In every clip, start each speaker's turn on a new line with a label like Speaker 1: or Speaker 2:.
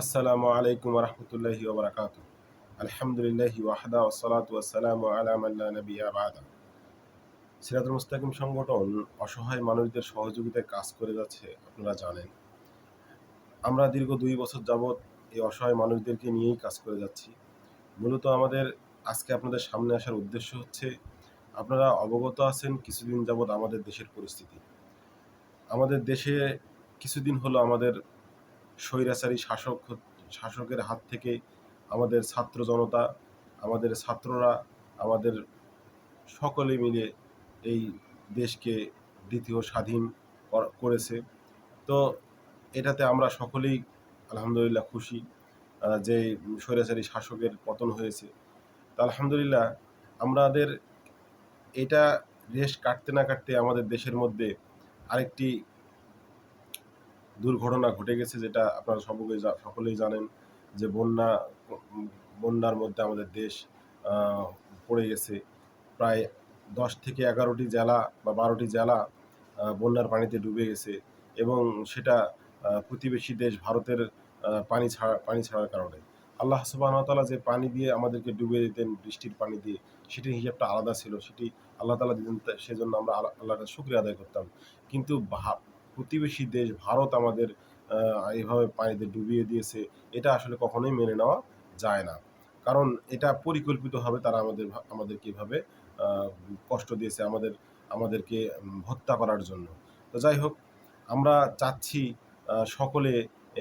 Speaker 1: আসসালামু আলাইকুম রহমতুল্লাহি ওবরাকাত। আলহামদুলিল্লাহি ওয়াহদা ওসালাত ওয়াসালাম আলা মাল্লা নবিয়া বাদা। সিরাতুল মুস্তাকিম সংগঠন অসহায় মানুষদের সহযোগিতায় কাজ করে যাচ্ছে, আপনারা জানেন। আমরা দীর্ঘ দুই বছর যাবৎ এই অসহায় মানুষদেরকে নিয়েই কাজ করে যাচ্ছি। মূলত আমাদের আজকে আপনাদের সামনে আসার উদ্দেশ্য হচ্ছে, আপনারা অবগত আছেন কিছুদিন যাবৎ আমাদের দেশের পরিস্থিতি। আমাদের দেশে কিছুদিন হলো আমাদের স্বৈরাচারী শাসক শাসকের হাত থেকে আমাদের ছাত্র জনতা, আমাদের ছাত্ররা, আমাদের সকলে মিলে এই দেশকে দ্বিতীয় স্বাধীন করেছে। তো এটাতে আমরা সকলেই আলহামদুলিল্লাহ খুশি যে স্বৈরাচারী শাসকের পতন হয়েছে। তো আলহামদুলিল্লাহ আমাদের এটা রেশ কাটতে না কাটতে আমাদের দেশের মধ্যে আরেকটি দুর্ঘটনা ঘটে গেছে যেটা আপনারা সকলে সকলেই জানেন যে বন্যা, বন্যার মধ্যে আমাদের দেশ পড়ে গেছে। প্রায় দশ থেকে এগারোটি জেলা বা বারোটি জেলা বন্যার পানিতে ডুবে গেছে এবং সেটা প্রতিবেশী দেশ ভারতের পানি ছাড়া, পানি ছাড়ার কারণে। আল্লাহ সুবাহতালা যে পানি দিয়ে আমাদেরকে ডুবে দিতেন বৃষ্টির পানি দিয়ে, সেটির হিসাবটা আলাদা ছিল। সেটি আল্লাহ তালা দিতেন, সেজন্য আমরা আল্লাহর শুক্রিয়া আদায় করতাম। কিন্তু প্রতিবেশী দেশ ভারত আমাদের এইভাবে পানিতে ডুবিয়ে দিয়েছে, এটা আসলে কখনোই মেনে নেওয়া যায় না। কারণ এটা পরিকল্পিতভাবে তারা আমাদের আমাদেরকে এভাবে কষ্ট দিয়েছে আমাদের, আমাদেরকে হত্যা করার জন্য। তো যাই হোক, আমরা চাচ্ছি সকলে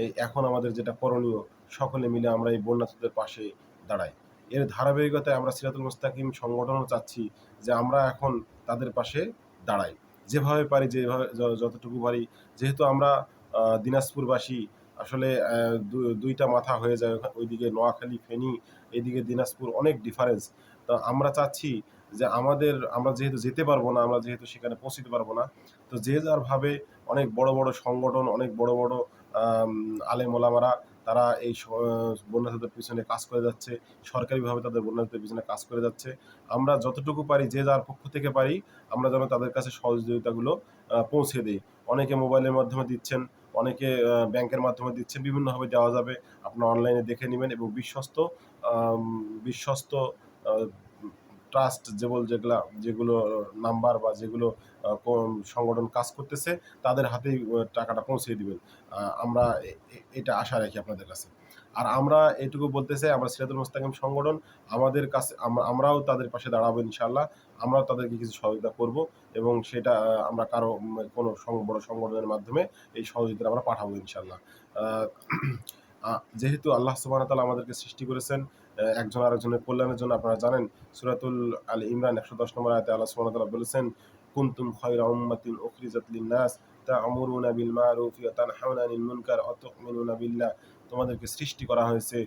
Speaker 1: এই এখন আমাদের যেটা করণীয়, সকলে মিলে আমরা এই বন্যার্থীদের পাশে দাঁড়াই। এর ধারাবাহিকতায় আমরা সিরাতুল মুস্তাকিম সংগঠনও চাচ্ছি যে আমরা এখন তাদের পাশে দাঁড়াই। যেভাবে পারি, যেভাবে যতটুকু পারি। যেহেতু আমরা দিনাজপুরবাসী, আসলে দুইটা মাথা হয়ে যায় ওইদিকে নোয়াখালী, ফেনী, এইদিকে দিনাজপুর অনেক ডিফারেন্স তো আমরা চাচ্ছি যে আমাদের, আমরা যেহেতু যেতে পারব না, আমরা যেহেতু সেখানে পৌঁছতে পারব না, তো যে যারভাবে অনেক বড় বড় সংগঠন, অনেক বড় বড় আলেমোলামারা তারা এই বন্যার্থীদের পিছনে কাজ করে যাচ্ছে, সরকারিভাবে তাদের বন্যার্থীদের পিছনে কাজ করে যাচ্ছে। আমরা যতটুকু পারি, যে যার পক্ষ থেকে পারি, আমরা যেন তাদের কাছে সহযোগিতাগুলো পৌঁছে দিই। অনেকে মোবাইলের মাধ্যমে দিচ্ছেন, অনেকে ব্যাংকের মাধ্যমে দিচ্ছেন, বিভিন্নভাবে দেওয়া যাবে। আপনার অনলাইনে দেখে নেবেন এবং বিশ্বস্ত বিশ্বস্ত ট্রাস্ট যেগুলো যেগুলা, যেগুলো নাম্বার বা যেগুলো সংগঠন কাজ করতেছে, তাদের হাতেই টাকাটা পৌঁছে দিবেন। আমরা এটা আশা রাখি আপনাদের কাছে। আর আমরা এটুকু বলতে চাই, আমরা সিরাতুল মুস্তাকিম সংগঠন, আমাদের কাছে আমরাও তাদের পাশে দাঁড়াবো ইনশাল্লাহ আমরাও তাদেরকে কিছু সহযোগিতা করব এবং সেটা আমরা কারও কোনো বড় সংগঠনের মাধ্যমে এই সহযোগিতা আমরা পাঠাবো ইনশাল্লাহ যেহেতু আল্লাহ সুবাহ তালা আমাদেরকে সৃষ্টি করেছেন একজন আরেকজনের কল্যাণের জন্য আপনারা জানেন, সুরাতুল আল ইমরান একশো দশ নম্বর আয়তে আল্লাহ সুবাহ তালা বলেছেন, কুন্তুম খয়রা উম্মাতিন উখরিজাত লিন্নাস তা'মুরুনা বিল রুফিয়া ওয়া তানহাউনা আনিল মুনকার ওয়া তু'মিনুনা তোমাদেরকে সৃষ্টি করা হয়েছে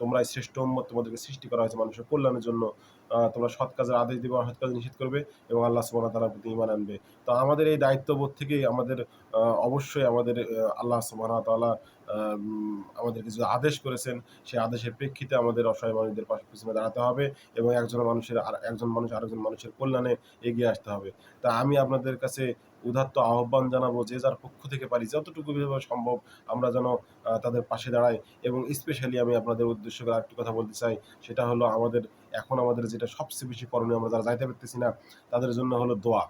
Speaker 1: তোমরাই শ্রেষ্ঠ উম্মত তোমাদেরকে সৃষ্টি করা হয়েছে মানুষের কল্যাণের জন্য। তোমরা সৎ কাজের আদেশ দিবে সৎ কাজ নিষেধ করবে এবং আল্লাহ সুবাহ তালার প্রতি ইমান আনবে। তো আমাদের এই দায়িত্ববোধ থেকেই আমাদের অবশ্যই আমাদের আল্লাহ সুবাহ তালা আমাদের কিছু আদেশ করেছেন, সেই আদেশের প্রেক্ষিতে আমাদের অসহায় মানুষদের পাশে পিছনে দাঁড়াতে হবে এবং একজন মানুষের আর, একজন মানুষ আরেকজন মানুষের কল্যাণে এগিয়ে আসতে হবে। তা আমি আপনাদের কাছে উদাত্ত আহ্বান জানাব, যে যার পক্ষ থেকে পারি, যতটুকু সম্ভব আমরা যেন তাদের পাশে দাঁড়াই এবং স্পেশালি আমি আপনাদের উদ্দেশ্য করে আরেকটি কথা বলতে চাই, সেটা হলো আমাদের, এখন আমাদের যেটা সবচেয়ে বেশি করণীয়, আমরা যারা যাইতে পারতেছি না, তাদের জন্য হলো দোয়া।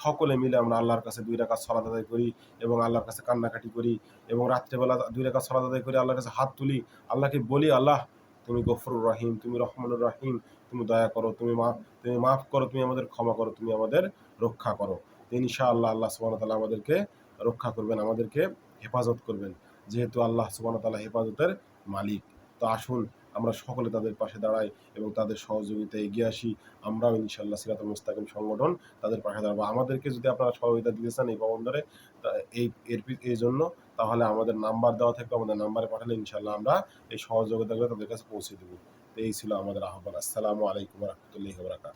Speaker 1: সকলে মিলে আমরা আল্লাহর কাছে দুই রাখা সলাদ আদায় করি এবং আল্লাহর কাছে কান্নাকাটি করি এবং রাত্রেবেলা দুই রাখা সলাদ আদায় করি আল্লাহর কাছে হাত তুলি, আল্লাহকে বলি, আল্লাহ, তুমি গফরুর রাহিম, তুমি রহমানুর রাহিম, তুমি দয়া করো, তুমি মা, তুমি মাফ করো, তুমি আমাদের ক্ষমা করো, তুমি আমাদের রক্ষা করো। ইনশা আল্লাহ আল্লাহ সুবান তালা আমাদেরকে রক্ষা করবেন, আমাদেরকে হেফাজত করবেন। যেহেতু আল্লাহ সুবান তালা হেফাজতের মালিক। তো আসুন আমরা সকলে তাদের পাশে দাঁড়াই এবং তাদের সহযোগিতায় এগিয়ে আসি। আমরাও ইনশাল্লাহ সিরাতুল মুস্তাকিম সংগঠন তাদের পাশে দাঁড়াবো। আমাদেরকে যদি আপনারা সহযোগিতা দিতে চান এই প্রবন্ধরে এই, এর এই জন্য তাহলে আমাদের নাম্বার দেওয়া থাকবে। আমাদের নাম্বারে পাঠালে ইনশাল্লাহ আমরা এই সহযোগিতাগুলো তাদের কাছে পৌঁছে দেবো। তো এই ছিল আমাদের আহ্বান। আসসালামু আলাইকুম রহমতুল্লাহ বরাকাত